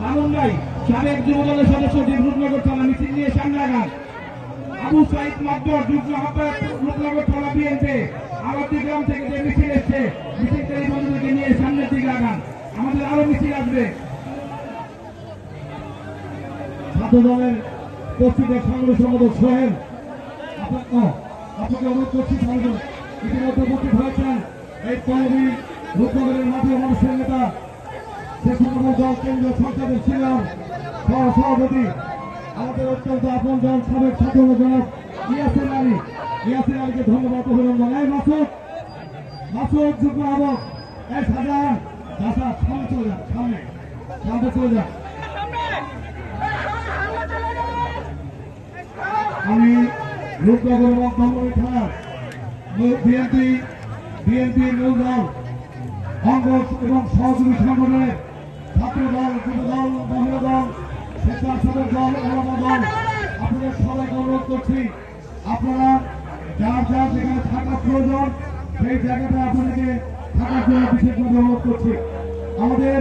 ভাই, সাবেক যুবদলের সদস্য রূপনগর থানা মিছিল নিয়ে সামনে আগান আবু সাইদ মাদ্দর রূপনগর থানা বিএনপি আবাদি গ্রাম থেকে যে মিছিল এসছে মিছিলকারী বন্ধুদেরকে নিয়ে সামনের দিকে আগান। আমাদের আরও মিছিল আসবে। ছাত্র দলের সংগ্রহ সম্পাদক সোহেল আপনাকে অনুরোধ করছি ইতিমধ্যে উপস্থিত হয়েছেন। এই পল্লী রূপনগরের মাঠে মানুষের নেতা শেখুর দল কেন্দ্রীয় সরকারের সহ সভাপতি আমাদের অত্যন্ত আপন দল সাবেক ছাত্র জনাব ইয়াসিন আলী। ইয়াসিন আলীকে ধন্যবাদ, অভিনন্দন। এই মাসুদ মাসুদ যুগ্ম আবক এই সাজান দাসা সামনে চলে যান সামনে সামনে চলে যান আমি রূপনগর ধর্মপুর থানার বিএনপি বিএনপি মূল দল অঙ্গ এবং সহযোগী সংগঠনের ছাত্র দল যুব দল, মহিলা দল স্বেচ্ছাসেবক দল ওলামা দল, আপনাদের সবাইকে অনুরোধ করছি, আপনারা যার যার যেখানে থাকার প্রয়োজন, সেই জায়গাটা আপনাদেরকে থাকার জন্য বিশেষভাবে অনুরোধ করছি। আমাদের